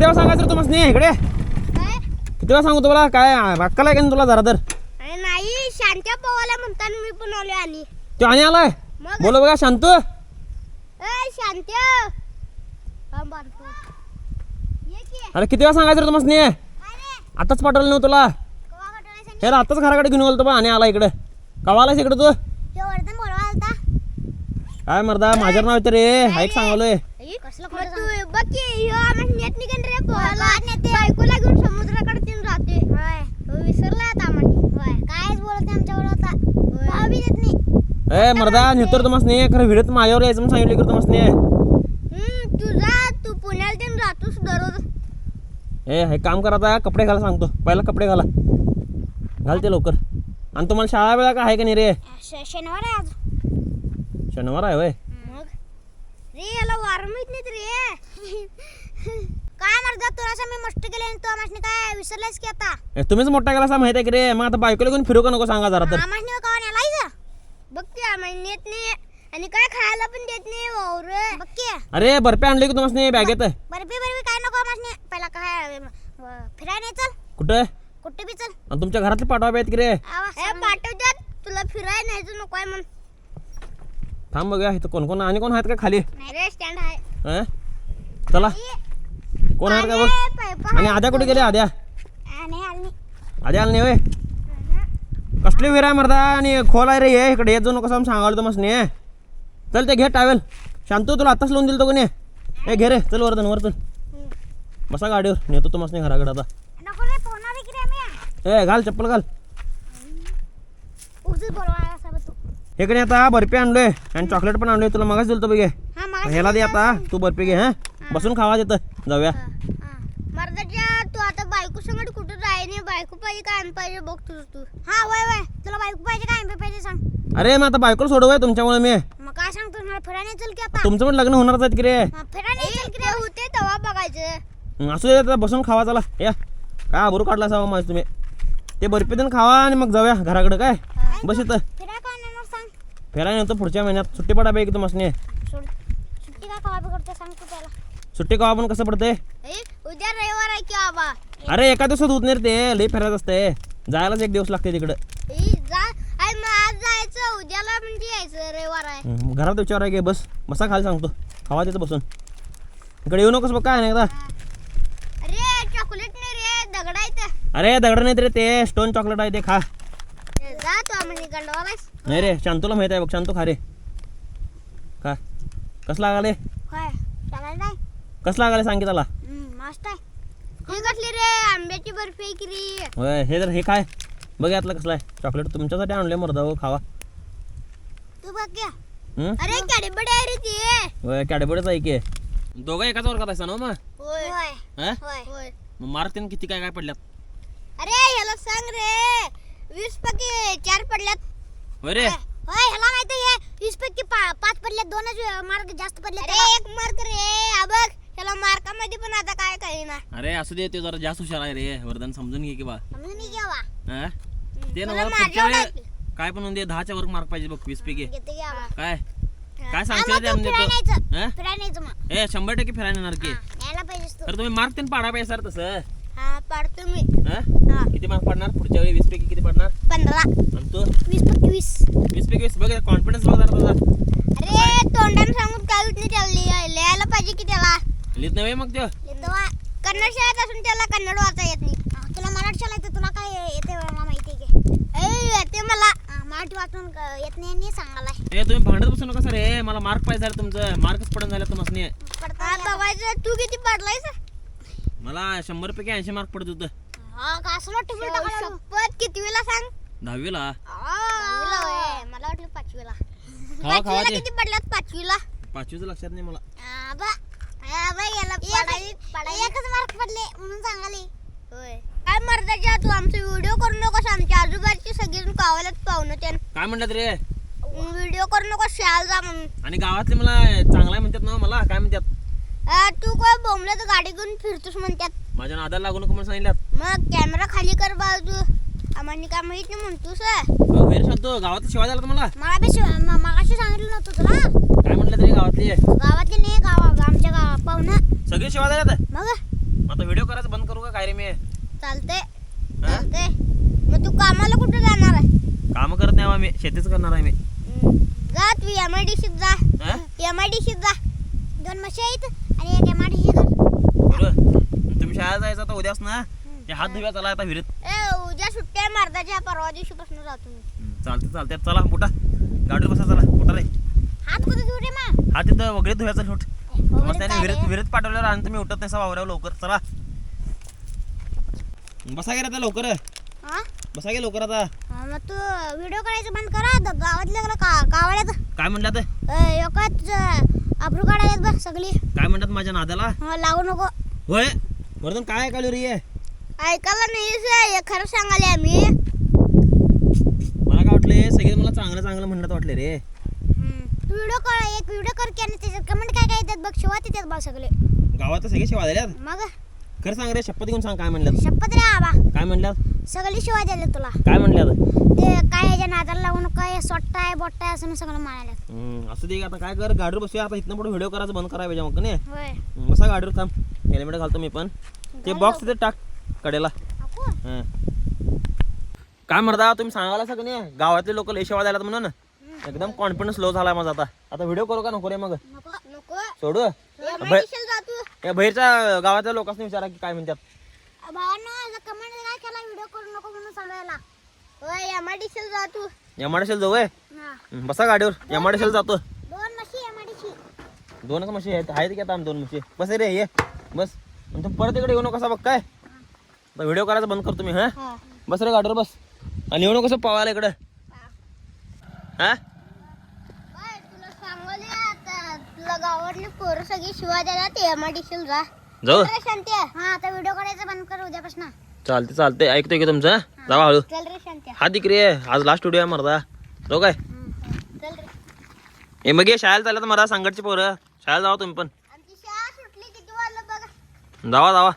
किती वेळा सांगायचं रे तू मस्त इकडे? किती वेळा सांगू तुला? काय अक्कल आहे का नाही तुला जरा तर? अरे नाही शांत्या पवाला म्हणताना मी पण आलो आणि. तो आणि आलाय? मग? बोलो बघा शांत. ए शांत्या हा, बारको. ये की. अरे किती वेळा सांगायचं रे तू मस्त काय रे? आताच पाठवलं नव्हतं तुला. कवा? हे आताच घराकडे घेऊन गेलो बा आणि आला इकडे. कवा आलायस इकडे तू? ह्यो वर्धन बोलवा आलता. काय मर्दा माझ्या नाव तर रे. हाईक सांगलोय. मग तू बघ की ह्यो आम्हाला नेट निघन रे पोहायला बायकोला घेऊन समुद्राकडे तीन जाते हो, विसरला आता आम्हाला कायच बोलत नाही आमच्यावर आता. भाव बी देत नाही. ए मर्दा नेतो तू मस्त नाही खरं व्हिडिओत माझ्यावर यायचं म्हणून सांगितलं इकडे तू मस्त नाही हम्म, तू जा. तू पुण्याला तीन राहतोस दररोज. ए हे काम करा आता. कपडे घाला सांगतो. पहिला कपडे घाला. घालते लवकर. आणि तुम्हाला शाळा वेळा का आहे का नाही रे? श- शनिवार आहे आज. शनिवार आहे वय मग रे याला वार माहीत नाही रे. काय मर्दा तुला असं मी मस्त केले आणि तू आमासने काय विसरलास की आता? ए, तुम्हीच मोठा केला माहिती आहे की रे? मग आता बायकोला घेऊन फिरू का नको सांगा जरा तर? आमासने कवा नेलाय बघ की आम्हाला नेत नाही. आणि काय खायला पण देत नाही वावर. बघ की. अरे बर्फी आणली की तुम्हाला बॅगेत? बर्फी बर्फी काय नको आमासने पहिला काय फिराय नाही चल. कुठं? कुठे बी चल. आणि तुमच्या घरातले पाठवा आहेत की रे? पाठवतात. तुला फिराय न्यायचं नको आहे म्हण थांब बघूया इथं कोण कोण आणि कोण आहेत का खाली? स्टँड आहे? चला. कोण आहेत का बघ? आणि आद्या कुठे गेले? आद्या. आली. आद्या आलं नाही कसली विहीर आहे मर्दा आणि खोल आहे रे ये इकडे येत जाऊ नको असं सांगावलं तर मस्त नाही चल ते घे टावेल शांतू तुला आत्ताच लावून दिलं तो कोणी ए घे रे चल वर्धन वर चल बसा गाडीवर. नेतो तू नाही घराकडे आता. नको रे पोहणार आहे की रे आम्ही. ए घाल चप्पल घाल. उगच बघ इकडे आता बर्फी आणलोय आणि चॉकलेट पण आणलोय. तुला मगाच दिलं तो बघे हा. मला ह्याला दे आता. तू बर्फी घे हा? बसून खावा तिथं. जाऊया. मर्दाच्या तू आता बायको संगत कुठं जाय नाही. बायको पाहिजे काय आम्ही पाहिजे बघ तुझं तू. हा वय वय. तुला बायको पाहिजे काय आम्ही पाहिजे सांग. अरे मग आता बायकोला सोडवय तुमच्यामुळे मी. मग काय सांगतो मला फिरायला चल की आता. तुमचं पण लग्न होणारच आहेत की रे? हा, फिरायला चल की रे. होते तेव्हा बघायचं. हं, असू दे आता बसून खावा चला. या. काय आबरू काढला असावा माझं तुम्ही? ते बर्फी देऊन खावा आणि मग जाऊया घराकडे काय? बस इथं. फिराय काय नेणार सांग फिरायला नव्हतं पुढच्या महिन्यात सुट्टी पडा पाहिजे तुम्हाला नाही सोड. सुट्टी कवा करते सांग तू त्याला. सुट्टी कवा पण कसं पडते? उद्या रविवार आहे की आबा? अरे एका दिवसात होत नाही रे ते लई फिरायचं असते. जायलाच एक दिवस लागते तिकडं. ए, जा. आई मग आज जायचं उद्याला म्हणजे यायचं रविवार आहे. हं, घरात विचार आहे की बस बसा खाली सांगतो. खावा तिथं बसून. इकडे येऊ नकोस बघ काय नाही एकदा. अरे चॉकलेट नाही रे दगड आहे ते अरे दगड नाही रे ते स्टोन चॉकलेट आहे ते खा जा तू म्हणजे गंडवालास नाही रे शांतूला माहीत आहे बघ शांतू खा रे. का कसं लागाले? होय चालेल नाही कसं लागाले सांग त्याला? मस्त आहे. ही कसली रे आंब्याची बर्फी आहे की रे? होय हे तर हे काय? बघ यातलं कसलं आहे. चॉकलेट तुमच्यासाठी आणले मर्दा हो खावा. तू बघ घ्या? अरे कॅडबडी आहे रे ती. होय कॅडेबडच आहे की. दोघं एकाच वर्गात आहे ना मग? होय. होय. हं? होय. होय. मग मार्क त्यानं किती काय काय पडल्यात? अरे ह्याला सांग रे. वीस पैकी चार पडल्यात. होय रे. होय ह्याला माहिती आहे वीस पैकी पा- पाच पडल्यात दोनच मार्क जास्त पडले अरे एक मार्क रे बघ ह्याला मार्कामध्ये पण आता काय काही ना अरे असू दे ते जरा जास्त हुशार आहे रे वर्धन समजून घे की बा. समजून हं? ते ना तुला पुढच्या माझ्यावर वेळी आहे. काय पण म्हणजे दहाच्या वर मार्क पाहिजे बघ वीस पैकी. घेते काय? काय हा, सांगशील तू. हं? मग. ए शंभर टक्के फिरायला येणार की. न्यायला पाहिजेस तू. तर तुम्ही मार्क त्यांनी पाडा पाहिजे सर तसं. पाडतो मी. हं? हा. किती मार्क पडणार? पुढच्या वेळी वीस पैकी किती पडणार? पंधरा. आणि तू? वीस पैकी वीस. वीस पैकी वीस. बघ कॉन्फिडन्स बघ जरा तुझा. अरे तोंडाने सांगून काय होत नाही त्याला. लिहाय- लिहायला पाहिजे की त्याला. लिहित नाही मग तेव्हा कन्नड शाळेत असून त्याला कन्नड वाचा येत नाही. तुला मराठी शाळा येते तुला काय येते मला माहिती आहे की? ए येते मला. मराठी वाचून क- येत नाही आणि सांगायला. ए तुम्ही भांडत बसू नका सर. रे मला मार्क पाहिजे झालं तुमचं. मार्कच पडून झालं तुम्हाला हा, बघायचं. तू किती पडलायस? मला शंभर पैकी ऐंशी मार्क पडत होतं. हा का असं वाटतं शपथ कितवीला सांग? दहावीला. दहावीला होय. मला वाटलं पाचवीला. खावा खावा पाचवीला ते. किती पडल्यात पाचवीला? पाचवीचं लक्षात नाही मला. याला पडाई- एकच मार्क पडले म्हणून सांगाले. होय. काय मर्दाच्या तू आमचे व्हिडिओ करू नकोस आमच्या आजूबाजूची सगळी कावाल्यात पाहुणं त्यान काय म्हणतात रे? व्हिडिओ करू नकोस शाळा जा म्हणून. आणि गावातले मला चांगला म्हणतात ना मला काय म्हणतात? तू काय बोंबल्यात गाडी घेऊन फिरतोस म्हणतात माझ्या नादाला लागू नको म्हणून सांगितल्यात. मग कॅमेरा खाली कर बाजू आम्हाला काय माहीत नाही म्हणतोस वेर सांगतो. गावात शिवाय झाला मला मला बी शिव- म- मगाशी सांगितलं नव्हतं तुला. काय म्हणलं तरी गावातली? गावातले नाही गावा आमच्या गावा पाहुणं. सगळे शिवाय झाल्यात मग? आता व्हिडिओ करायचं बंद करू का? काय रे मी? चालते हा? चालते मग तू कामाला कुठे जाणार आहे? काम करत नाही बा मी शेतीच करणार आहे मी. हम्म. जा तू एम आय डी जा. हा? एम आय डी जा. दोन म्हशी आहेत. आणि एक कर. तुम्ही शाळेत जायचं आता उद्याच ना? ते हात धुव्या चला आता विहिरीत. ए उद्या सुट्ट्या आहे मर्दाच्या परवा दिवशीपासून जातो मी. चालते चालते चला उठा गाडीवर बसा चला उठा रे. हात कुठे धुऊ रे मग हा तिथं वगैरे धुव्याचं उठ मग त्याने विहिरीत? विहिरीत पाठवल्यावर आणि तुम्ही उठत नाही वावऱ्यावर लवकर. चला. बसा गे आता लवकर. हा? बसा गे लवकर आता. हा, मग तू व्हिडिओ करायचं बंद करा गावातल्या का का कावड्यात काय म्हणलं आता? एकाच आबरू काढायला बघ सगळी. काय म्हणतात माझ्या नादाला? हा, लागू नको. होय? वर्धन काय ऐकायला रे? ऐकायला नाही हे खरं सांगाले आम्ही. मला काय वाटले सगळे मला चांगलं चांगलं म्हणत वाटले रे. व्हिडिओ कर एक व्हिडिओ कर की आणि त्याच्यात कमेंट काय काय येतात बघ. शिवाय येतात बघ सगळे. गावात तर सगळे शिवा दिल्यात मग? खरं सांग रे शपथ घेऊन सांग काय म्हणल्यात. शपथ रे आबा. काय म्हणल्यात? सगळी शिवाय दिले तुला. काय म्हणल्यात? ते काय ह्याच्या नादाला लागून काय सोट्टा आहे बोट्टा आहे असं सगळं म्हणाले असं दे आता काय कर गाडीवर बसूया आता इथनं पुढे व्हिडिओ करायचं बंद करायला पाहिजे मग नाही बसा गाडीवर थांब. हेल्मेट घालतो मी पण. ते बॉक्स तिथे टाक कडेला. काय म्हणता तुम्ही सांगायला सगळं नाही गावातले लोक लय सेवा द्यायला म्हणून. एकदम कॉन्फिडन्स लो झाला माझा आता. आता व्हिडिओ करू का नको रे मग? सोडू? या बाहेरच्या गावातल्या लोकांनी विचारा की काय म्हणतात. भावांनो कमेंट काय केला व्हिडिओ करू नको म्हणून सांगायला होय एमआयडीसीला जा तू. एमआरडीसील जाऊ होय? हा. हं, बसा गाडीवर. एमआरडीसील जातो. दोन एमआयडीसी दोनच म्हशी आहेत आहेत की आता आम्ही दोन म्हशी बस रे ये. बस. आणि तू परत इकडे येऊ नको बघ काय? व्हिडिओ करायचा बंद करतो मी हा? बस रे गाडीवर बस. आणि येऊ नको कसं पवायला इकडं. हा बाय, तुला सांगले आता तुला गावातली पोरं सगळी ते जा. जाऊ. चल रे शांती हा आता व्हिडिओ करायचं बंद कर उद्यापासून. चालते चालते ऐकतोय की तुमचं? जावा हळू. चल रे शांती हा तिकडे आज लास्ट व्हिडिओ आहे मरदा. जाऊ काय? चल. रे. हे मग ये शाळेला चाललं तर मला सांगडची पोरं. शाळेला जावा तुम्ही पण. आमची शाळा सुटली किती वाजलं बघा. जावा जावा.